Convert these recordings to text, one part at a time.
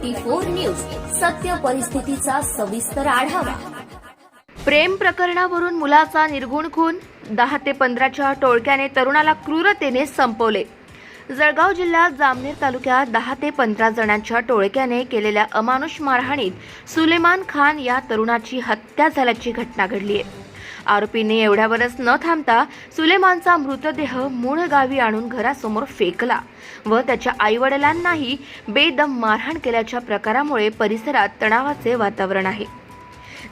Twenty four news. सत्य परिस्थितीचा सविस्तर आढावा. प्रेम प्रकरणावरून मुलाचा निर्गुण खून दहा ते पंधराच्या टोळक्याने तरुणाला क्रूरतेने संपवले. जळगाव जिल्ह्यात जामनेर तालुक्यात दहा ते पंधरा जणांच्या टोळक्याने केलेल्या अमानुष मारहाणीत सुलेमान खान या तरुणाची हत्या झाल्याची घटना घडली आहे आरोपीने एवढ्यावरच न थांबता सुलेमानचा मृतदेह मूळ गावी आणून घरासमोर फेकला व त्याच्या आईवडिलांनाही बेदम मारहाण केल्याच्या प्रकारामुळे परिसरात तणावाचे वातावरण आहे.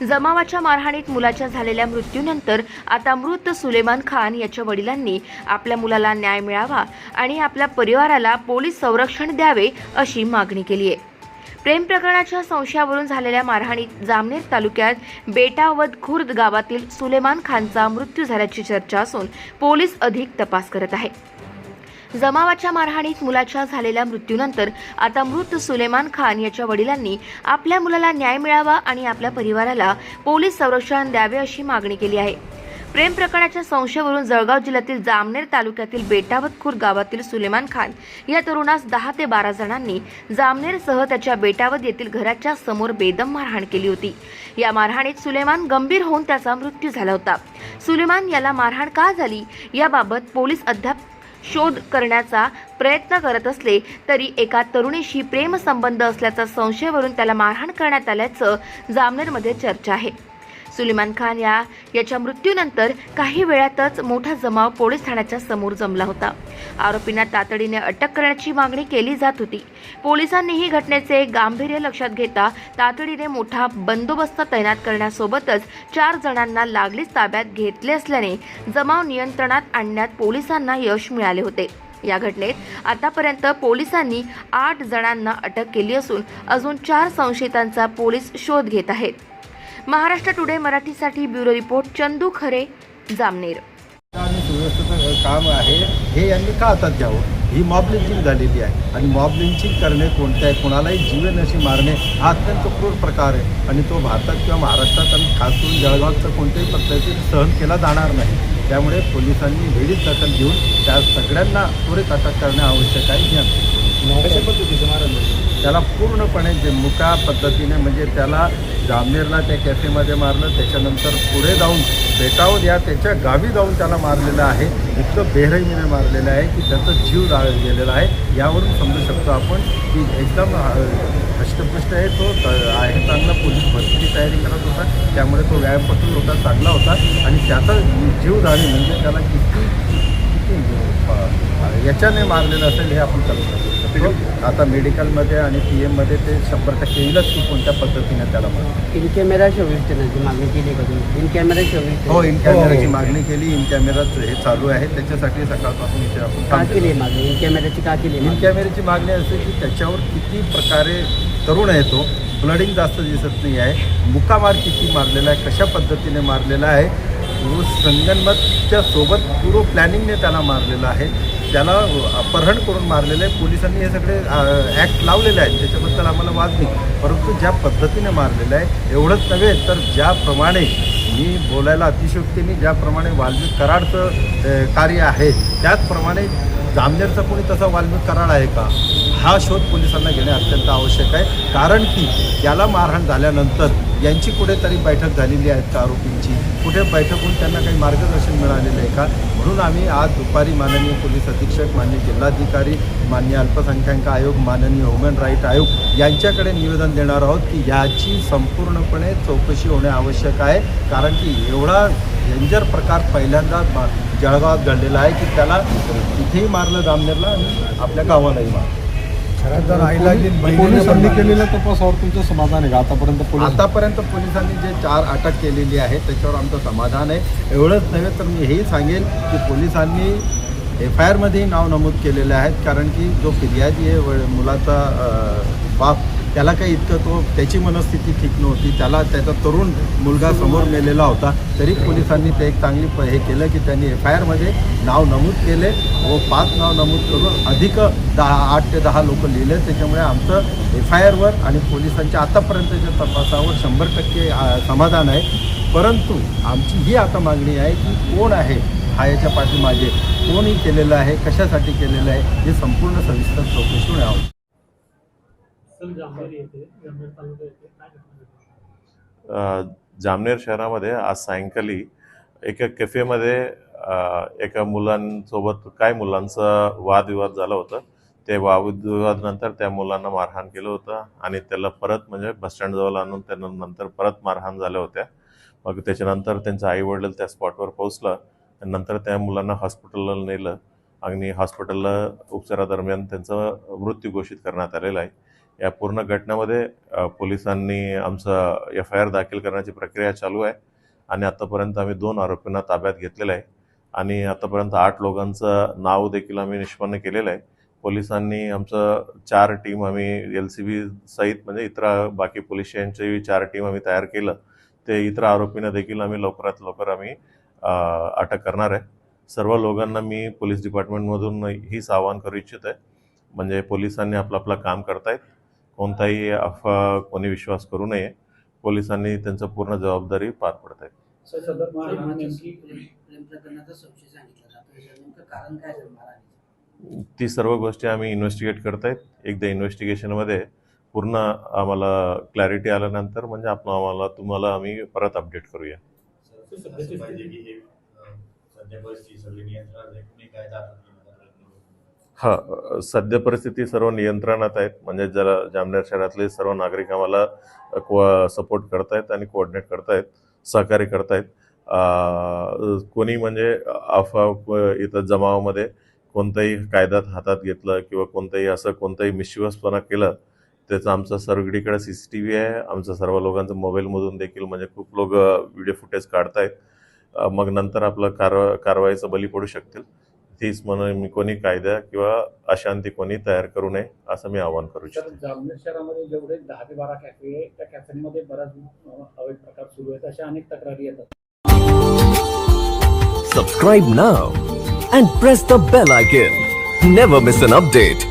जमावाच्या मारहाणीत मुलाच्या झालेल्या मृत्यूनंतर आता मृत सुलेमान खान याच्या वडिलांनी आपल्या मुलाला न्याय मिळावा आणि आपल्या परिवाराला पोलीस संरक्षण द्यावे अशी मागणी केली आहे प्रेम प्रकरणाच्या संशयावरून झालेल्या मारहाणीत जामनेर तालुक्यात बेटावद खुर्द गावातील सुलेमान खानचा मृत्यू झाल्याची चर्चा असून पोलीस अधिक तपास करत आहे जमावाच्या मारहाणीत मुलाच्या झालेल्या मृत्यूनंतर आता मृत सुलेमान खान याच्या वडिलांनी आपल्या मुलाला न्याय मिळावा आणि आपल्या परिवाराला पोलीस संरक्षण द्यावे अशी मागणी केली आहे. प्रेम प्रकरणाच्या संशयावरून जळगाव जिल्ह्यातील जामनेर तालुक्यातील बेटावतखुर गावातील सुलेमान खान या तरुणास दहा ते बारा जणांनी जामनेरसह त्याच्या बेटावत येथील घराच्या समोर बेदम मारहाण केली होती. या मारहाणीत सुलेमान गंभीर होऊन त्याचा मृत्यू झाला होता. सुलेमान याला मारहाण का झाली? याबाबत पोलीस अद्याप शोध करण्याचा प्रयत्न करत असले तरी एका तरुणीशी प्रेमसंबंध असल्याचा संशयावरून त्याला मारहाण करण्यात आल्याचं जामनेरमध्ये चर्चा आहे. सुलेमान खान या याच्या मृत्यूनंतर काही वेळातच मोठा जमाव पोलीस ठाण्याच्या समोर जमला होता. आरोपींना तातडीने अटक करण्याची मागणी केली जात होती. पोलिसांनीही घटनेचे गांभीर्य लक्षात घेता तातडीने मोठा बंदोबस्त तैनात करण्यासोबतच चार जणांना लागलीच ताब्यात घेतले असल्याने जमाव नियंत्रणात आणण्यात पोलिसांना यश मिळाले होते. या घटनेत आतापर्यंत पोलिसांनी आठ जणांना अटक केली असून अजून चार संशयितांचा पोलीस शोध घेत आहेत. महाराष्ट्र टुडे मराठीसाठी ब्युरो रिपोर्ट चंदू खरे जामनेर. आणि सुव्यवस्थेचं काम आहे. हे यांनी का हातात घ्यावं? ही मॉब लिंचिंग झालेली आहे. आणि मॉब लिंचिंग करणे कोणत्याही कोणालाही जीवनशी मारणे हा अत्यंत क्रूर प्रकार आहे. आणि तो भारतात किंवा महाराष्ट्रात आणि खास करून जळगावचा कोणत्याही पद्धतीने सहन केला जाणार नाही. त्यामुळे पोलिसांनी वेळीच दखल घेऊन त्या सगळ्यांना त्वरित अटक करणे आवश्यक आहे. ही आमची कशा पद्धतीचं मारण त्याला पूर्णपणे जे मुका पद्धतीने म्हणजे त्याला जामनेरला त्या कॅफेमध्ये मारलं त्याच्यानंतर पुढे जाऊन बेटावर या त्याच्या गावी जाऊन त्याला मारलेलं आहे. इतकं बेरहिमीने मारलेलं आहे की त्याचा जीव जा गेलेला आहे. यावरून समजू शकतो आपण की एकदम हष्टपुष्ट आहे तो त- आहे चांगला पोलीस भरतीची तयारी करत होता. त्यामुळे तो व्यायामपटू होता चांगला होता. आणि त्याचा जीव जाणे म्हणजे त्याला किती याच्याने मारलेलं असेल हे आपण करू शकतो. आता मेडिकलमध्ये आणि पी एममध्ये ते शंभर टक्के येईलच की कोणत्या पद्धतीने त्याला इन कॅमेरा शोविष्टनाची मागणी केली का तुम्ही इन कॅमेरा शोविष्ट हो इन कॅमेराची मागणी केली इन कॅमेरा हे चालू आहे. त्याच्यासाठी सकाळपासून इथे आपण का केली मागणी? इन कॅमेराची का केली इन? कॅमेऱ्याची मागणी असे की त्याच्यावर किती प्रकारे तरुण आहे तो ब्लडिंग जास्त दिसत नाही आहे. मुकामार किती मारलेला आहे कशा पद्धतीने मारलेला आहे तो संगनमतच्या सोबत पूर्व प्लॅनिंगने त्याला मारलेलं आहे. त्याला अपहरण करून मारलेलं आहे. पोलिसांनी हे सगळे ॲक्ट लावलेले आहेत. त्याच्याबद्दल आम्हाला वाद नाही. परंतु ज्या पद्धतीने मारलेलं आहे एवढंच नव्हे तर ज्याप्रमाणे मी बोलायला अतिशयोक्तीने ज्याप्रमाणे वाल्मिक कराडचं कार्य आहे त्याचप्रमाणे जामनेरचा कोणी तसा वाल्मिक कराड आहे का? हा शोध पोलिसांना घेणे अत्यंत आवश्यक आहे. कारण की याला मारहाण झाल्यानंतर यांची कुठेतरी बैठक झालेली आहे का आरोपींची. कुठे बैठक होऊन त्यांना काही मार्गदर्शन मिळालेलं आहे का? म्हणून आम्ही आज दुपारी माननीय पोलीस अधीक्षक माननीय जिल्हाधिकारी माननीय अल्पसंख्याक आयोग माननीय ह्युमन राईट आयोग यांच्याकडे निवेदन देणार आहोत की याची संपूर्णपणे चौकशी होणे आवश्यक आहे. कारण की एवढा डेंजर प्रकार पहिल्यांदा जळगावात घडलेला आहे की त्याला तिथेही मारलं जामनेरला आणि आपल्या गावालाही मारलं. आईला तपासावर तुमचं समाधान आहे का? आतापर्यंत पोलीस आतापर्यंत पोलिसांनी जे चार अटक केलेली आहे त्याच्यावर आमचं समाधान आहे. एवढंच नव्हे तर मी हेही सांगेल की पोलिसांनी एफ आय आरमध्येही नाव नमूद केलेले आहेत कारण की जो फिर्यादी आहे व- मुलाचा बाप त्याला काही इतकं तो त्याची मनस्थिती ठीक नव्हती. त्याला त्याचा तरुण मुलगा समोर मेलेला होता. तरी पोलिसांनी ते एक चांगली प- हे केलं की त्यांनी एफ आय आरमध्ये नाव नमूद केले व पाच नाव नमूद करून अधिक दहा आठ ते दहा लोक लिहिले. त्याच्यामुळे आमचं एफ आय आरवर आणि पोलिसांच्या आतापर्यंतच्या तपासावर शंभर टक्के समाधान आहे. परंतु आमची ही आता मागणी आहे की कोण आहे हा याच्या पाठीमागे? कोणी केलेलं आहे? कशासाठी केलेलं आहे? हे संपूर्ण सविस्तर चौकशी होणे जामनेर शहरामध्ये आज सायंकाळी एका कॅफेमध्ये एका मुलांसोबत काय मुलांचा वादविवाद झाला होता ते वादविवादानंतर त्या मुलांना मारहाण केलं होतं आणि त्याला परत म्हणजे बसस्टँडजवळ आणून त्यांना नंतर परत मारहाण झाल्या होत्या. मग त्याच्यानंतर त्यांचं आई वडील त्या स्पॉटवर पोहोचलं आणि नंतर त्या मुलांना हॉस्पिटलला नेलं. आणि हॉस्पिटलला उपचारादरम्यान त्यांचा मृत्यू घोषित करण्यात आलेला आहे. या पूर्ण घटनेमध्ये पोलिसांनी आमचं एफ आय आर दाखल करण्याची प्रक्रिया चालू आहे आणि आतापर्यंत आम्ही दोन आरोपींना ताब्यात घेतलेलं आहे. आणि आतापर्यंत आठ लोकांचं नाव देखील आम्ही निष्पन्न केलेलं आहे. पोलिसांनी आमचं चार टीम आम्ही एल सी बी सहित म्हणजे इतर बाकी पोलीस स्टेशनची चार टीम आम्ही तयार केलं. ते इतर आरोपींना देखील आम्ही लवकरात लवकर आम्ही अटक करणार आहे. सर्व लोकांना मी पोलीस डिपार्टमेंटमधून हीच आवाहन करू इच्छित आहे म्हणजे पोलिसांनी आपलं आपलं काम करतायत. कोणताही अफवा कोणी विश्वास करू नये पोलिसांनी त्यांचं पूर्ण जबाबदारी पार पडत आहेत मारहाणीचं ती सर्व गोष्टी आम्ही इन्व्हेस्टिगेट करतायत. एकदा इन्व्हेस्टिगेशनमध्ये पूर्ण आम्हाला क्लॅरिटी आल्यानंतर म्हणजे आपण आम्हाला तुम्हाला आम्ही परत अपडेट करूया. हे सध्या परिस्थिती सगळी नियंत्रणात आहे कुणी काय दाखल हा सध्या परिस्थिती सर्व नियंत्रणात आहेत. म्हणजे जरा जामनेर शहरातले सर्व नागरिक आम्हाला सपोर्ट करतायत आणि कोऑर्डिनेट करतायत सहकार्य करतायत. कोणी म्हणजे अफवा इथं जमावामध्ये कोणताही कायद्यात हातात घेतलं किंवा कोणतंही असं कोणताही मिश्युअसपणा केलं त्याचं आमचं सर्वकडीकडे सी सी टी व्ही आहे. आमचं सर्व लोकांचं मोबाईलमधून देखील म्हणजे खूप लोक व्हिडिओ फुटेज काढतायत. मग नंतर आपलं कारवा कारवाईचं बली पडू शकतील. तीच म्हणून मी कोणी कायदा किंवा अशांती कोणी तयार करू नये असं मी आवाहन करू इच्छितो जामनेर शहरामध्ये जेवढे दहा ते बारा कॅफे आहे त्या कॅफेमध्ये बराच अवैध प्रकार सुरू आहेत अशा अनेक तक्रारी येतात Subscribe now and press the bell icon. Never miss an update.